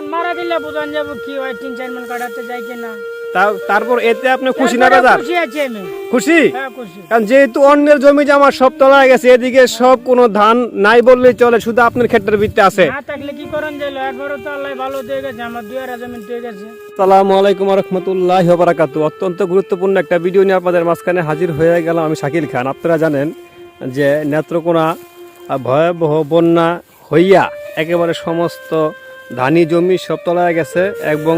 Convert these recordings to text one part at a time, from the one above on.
এখন মারা দিলে বোঝান যাব কি হয় তিন চার মন কাটাতে যাই কিনা। তারপর এতে আপনি খুশি না খুশি আছি আমি। খুশি? হ্যাঁ কারণ যেহেতু অন্যের জমি জামা সব তলায় গেছে এদিকে সব কোনো ধান নাই বললেই চলে শুধু আপনার ক্ষেত্রের ভিত্তি আছে। না থাকলে কি করেন যাইলো এরপরে তো আল্লাহ ভালো দিয়ে গেছে আমার দুই আড়াই জমিন দিয়ে গেছে। সালামু আলাইকুম রহমতুল্লাহ বারাকাতু অত্যন্ত গুরুত্বপূর্ণ একটা ভিডিও নিয়ে আপনাদের মাঝখানে হাজির হয়ে গেলাম আমি শাকিল খান। আপনারা জানেন যে নেত্রকোনা ভয়াবহ বন্যা হইয়া একেবারে সমস্ত ধানি জমি সব তলায় গেছে এবং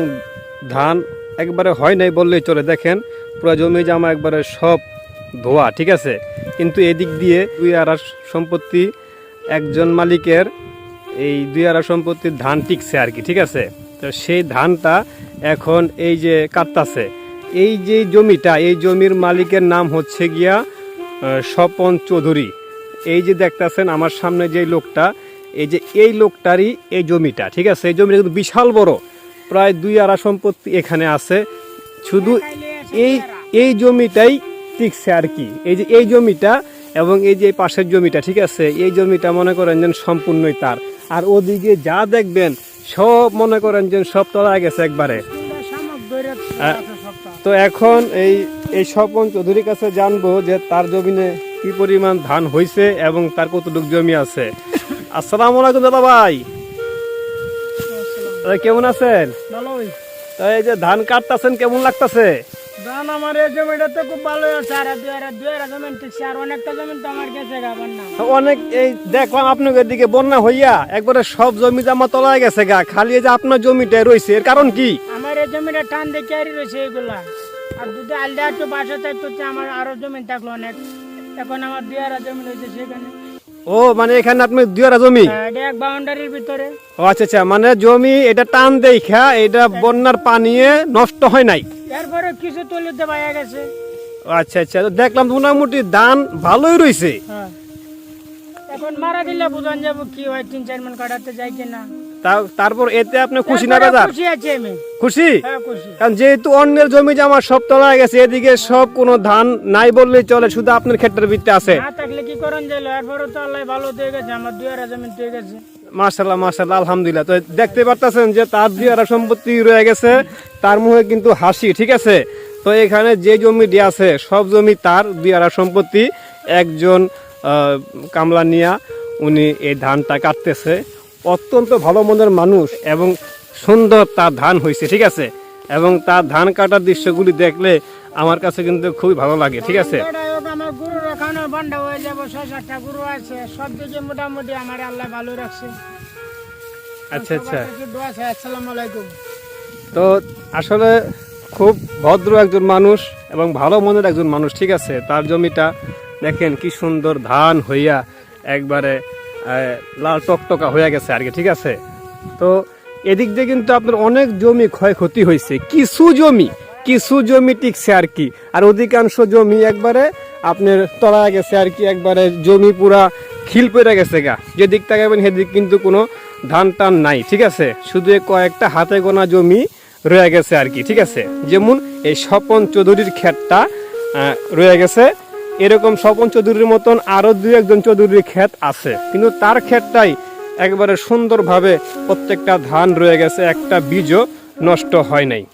ধান একবারে হয় নাই বললেই চলে। দেখেন, পুরো জমি জামা একবারে সব ধোয়া, ঠিক আছে? কিন্তু এদিক দিয়ে দুই আড়ার সম্পত্তি একজন মালিকের এই দুই আড়া সম্পত্তির ধান টিকছে আর কি, ঠিক আছে? তো সেই ধানটা এখন এই যে কাটতাছে। এই যে জমিটা, এই জমির মালিকের নাম হচ্ছে গিয়া স্বপন চৌধুরী। এই যে দেখতাছেন, আমার সামনে যে লোকটা এই যে এই লোকটারই এই জমিটা, ঠিক আছে? এই জমিটা কিন্তু বিশাল বড়। প্রায় দুই আড়া সম্পত্তি এখানে আছে। শুধু এই এই জমিটাই টিকছে আর কি। এই যে এই জমিটা এবং এই যে পাশের জমিটা, ঠিক আছে? এই জমিটা মনে করেন যেন সম্পূর্ণই তার। আর ওদিকে যা দেখবেন, সব মনে করেন যে সব তলা গেছে একবারে। তো এখন এই এই স্বপন চৌধুরীর কাছে জানব যে তার জমিনে কি পরিমাণ ধান হয়েছে এবং তার কতটুকু জমি আছে। আসসালামু আলাইকুম দাদা ভাই। কেমন আছেন? ভালোই। এই যে ধান কাটতাছেন কেমন লাগতাছে? ধান আমার এই জমিটাতে খুব ভালো আছে। আর দুই আড়াই দুই আড়াই জমিন ঠিকছে আর অনেকটা জমিন তো আমার গেছে গাবার না অনেক এই দেখলাম আপনাদের দিকে বন্যা হইয়া একবারে সব জমি জামা তলায় গেছে গা। খালি যে আপনার জমিটা রয়েছে এর কারণ কি? আমার এই জমিটা টান রয়েছে এইগুলা। আর আলদা একটু বাসা থাকতো আমার আরও থাকল অনেক। এখন আমার দুই আড়াই জমিন হয়েছে সেখানে ও মানে এখানে আপনি দুয়ারা জমি? হ্যাঁ, এটা এক বাউন্ডারির ভিতরে। ও আচ্ছা আচ্ছা মানে জমি এটা টান দেখা এটা বন্যার পানিয়ে নষ্ট হয় নাই? এরপরে কিছু তলিতে দেওয়া গেছে। আচ্ছা আচ্ছা দেখলাম তো মোটামুটি ধান ভালোই রয়েছে হ্যাঁ। এখন মারা দিলে বুঝান যাব কি হয় তিন চার মন কাটাতে যাই কিনা। তারপর এতে আপনি খুশি না বাজার? খুশি হ্যাঁ খুশি। কারণ যেহেতু অন্যের জমি জামা সব তলায় গেছে এদিকে সব কোনো ধান নাই বললেই চলে শুধু আপনার ক্ষেত্রের ভিত্তি আছে। মার্শাল্লাহ মার্শাল্লাহ আলহামদুলিল্লাহ। তো দেখতে পারতেছেন যে তার দুই আড়া সম্পত্তি রয়ে গেছে তার মুখে কিন্তু হাসি ঠিক আছে? তো এখানে যে জমিটি আছে সব জমি তার দুই আড়া সম্পত্তি। একজন কামলা নিয়া উনি এই ধানটা কাটতেছে। অত্যন্ত ভালো মনের মানুষ এবং সুন্দর তার ধান হয়েছে ঠিক আছে? এবং তার ধান কাটার দৃশ্যগুলি দেখলে আমার কাছে কিন্তু খুবই ভালো লাগে ঠিক আছে? আমার গুরু রাখানো বান্ডা হয়ে যাব ছয় সাতটা গুরু আছে সব দিকে মোটামুটি আমার আল্লাহ ভালো রাখছে। আচ্ছা আচ্ছা। আসসালামু আলাইকুম। তো আসলে খুব ভদ্র একজন মানুষ এবং ভালো মনের একজন মানুষ ঠিক আছে? তার জমিটা দেখেন কি সুন্দর ধান হইয়া একবারে লাল টকটকা হয়ে গেছে আর কি, ঠিক আছে? তো এদিক দিয়ে কিন্তু আপনার অনেক জমি ক্ষয়ক্ষতি হয়েছে। কিছু জমি কিছু জমি টিকছে আর কি। আর অধিকাংশ জমি একবারে আপনার তলা গেছে আর কি, একবারে জমি পুরা খিল পড়ে গেছে গা। যে দিক তাকাবেন সেদিক কিন্তু কোনো ধান টান নাই, ঠিক আছে? শুধু কয়েকটা হাতে গোনা জমি রয়ে গেছে আর কি, ঠিক আছে? যেমন এই স্বপন চৌধুরীর ক্ষেতটা রয়ে গেছে। এরকম স্বপন চৌধুরীর মতন আরও দু একজন চৌধুরীর ক্ষেত আছে। কিন্তু তার ক্ষেতটাই একবারে সুন্দরভাবে প্রত্যেকটা ধান রয়ে গেছে, একটা বীজও নষ্ট হয় নাই।